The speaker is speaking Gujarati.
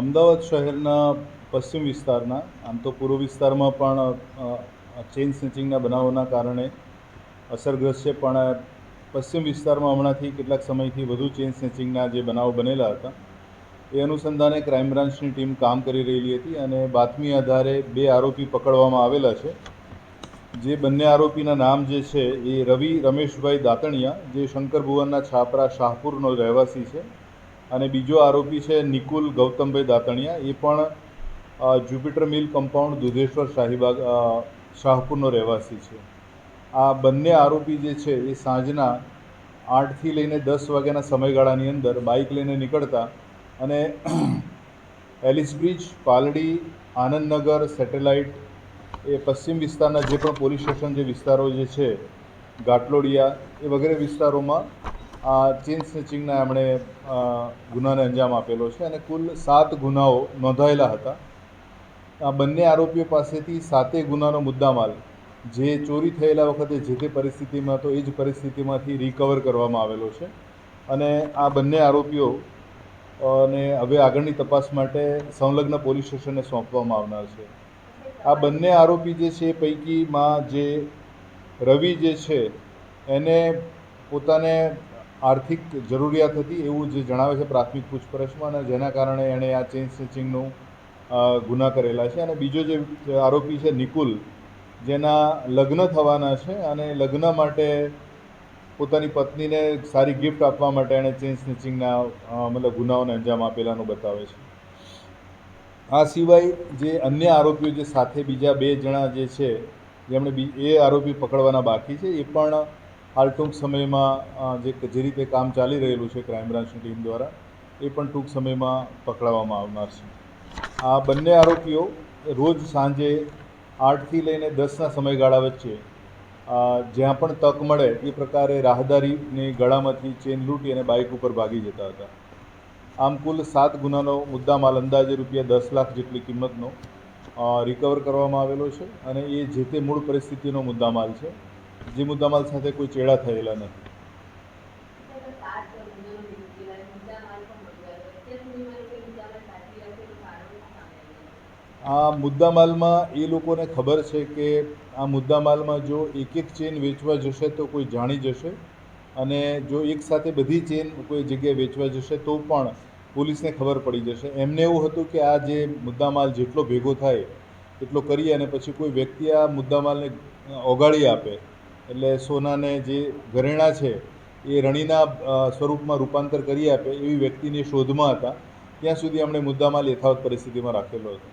અમદાવાદ શહેરના પશ્ચિમ વિસ્તારના, આમ તો પૂર્વ વિસ્તારમાં પણ ચેઇન સ્નેચિંગના બનાવોના કારણે અસરગ્રસ્ત છે, પણ પશ્ચિમ વિસ્તારમાં હમણાંથી કેટલાક સમયથી વધુ ચેઇન સ્નેચિંગના જે બનાવો બનેલા હતા, એ અનુસંધાને ક્રાઇમ બ્રાન્ચની ટીમ કામ કરી રહેલી હતી અને બાતમી આધારે બે આરોપી પકડવામાં આવેલા છે. જે બંને આરોપીના નામ જે છે એ રવિ રમેશભાઈ દાતણિયા, જે શંકર ભુવનના છાપરા શાહપુરનો રહેવાસી છે અને બીજો આરોપી છે નિકુલ ગૌતમભાઈ દાતણિયા. એ પણ Jupiter mill compound Dudheshwar Shahibaug શાહપુરનો રહેવાસી છે. આ બંને આરોપી જે છે એ સાંજના આઠથી લઈને દસ વાગ્યાના સમયગાળાની અંદર બાઇક લઈને નીકળતા અને Ellis bridge, Paldi, Anandnagar, satellite, એ પશ્ચિમ વિસ્તારના જે પણ પોલીસ સ્ટેશન જે વિસ્તારો જે છે, ગાટલોડિયા એ વગેરે વિસ્તારોમાં આ ચેઇન સ્નેચિંગના એમણે ગુનાને અંજામ આપેલો છે અને કુલ સાત ગુનાઓ નોંધાયેલા હતા. આ બંને આરોપીઓ પાસેથી સાતે ગુનાનો મુદ્દામાલ જે ચોરી થયેલા વખતે જે તે પરિસ્થિતિમાં હતો એ જ પરિસ્થિતિમાંથી રિકવર કરવામાં આવેલો છે. અને આ બંને આરોપીઓ અને હવે આગળની તપાસ માટે સંલગ્ન પોલીસ સ્ટેશનને સોંપવામાં આવનાર છે. આ બંને આરોપી જે છે પૈકીમાં જે રવિ જે છે, એને પોતાને આર્થિક જરૂરિયાત હતી એવું જે જણાવે છે પ્રાથમિક પૂછપરછમાં અને જેના કારણે એણે આ ચેઇન સ્નેચિંગનું ગુના કરેલા છે. અને બીજો જે આરોપી છે નિકુલ, જેના લગ્ન થવાના છે અને લગ્ન માટે પોતાની પત્નીને સારી ગિફ્ટ આપવા માટે એણે ચેઇન સ્નેચિંગના મતલબ ગુનાઓને અંજામ આપેલાનું બતાવે છે. આ સિવાય જે અન્ય આરોપીઓ જે સાથે બીજા બે જણા જે છે, જેમણે એ આરોપી પકડવાના બાકી છે, એ પણ હાલ ટૂંક સમયમાં જે જે રીતે કામ ચાલી રહેલું છે ક્રાઇમ બ્રાન્ચની ટીમ દ્વારા, એ પણ ટૂંક સમયમાં પકડાવવામાં આવનાર છે. આ બંને આરોપીઓ રોજ સાંજે આઠથી લઈને દસના સમયગાળા વચ્ચે જ્યાં પણ તક મળે એ પ્રકારે રાહદારીની ગળામાંથી ચેન લૂંટી અને બાઇક ઉપર ભાગી જતા હતા. આમ કુલ સાત ગુનાનો મુદ્દામાલ અંદાજે રૂપિયા દસ લાખ જેટલી કિંમતનો રિકવર કરવામાં આવેલો છે અને એ જે તે મૂળ પરિસ્થિતિનો મુદ્દામાલ છે. જે મુદ્દામાલ સાથે કોઈ ચેડા થયેલા નથી. આ મુદ્દામાલમાં એ લોકોને ખબર છે કે આ મુદ્દામાલમાં જો એક એક ચેન વેચવા જશે તો કોઈ જાણી જશે અને જો એક સાથે બધી ચેન કોઈ જગ્યાએ વેચવા જશે તો પણ પોલીસને ખબર પડી જશે. એમને એવું હતું કે આ જે મુદ્દામાલ જેટલો ભેગો થાય એટલો કરી અને પછી કોઈ વ્યક્તિ આ મુદ્દામાલને ઓગાળી આપે. એટલે સોનાને જે ઘરેણાં છે, એ રણીના સ્વરૂપમાં રૂપાંતર કરી આપે એવી વ્યક્તિની શોધમાં હતા. ત્યાં સુધી અમને મુદ્દામાલ યથાવત પરિસ્થિતિમાં રાખેલો હતો.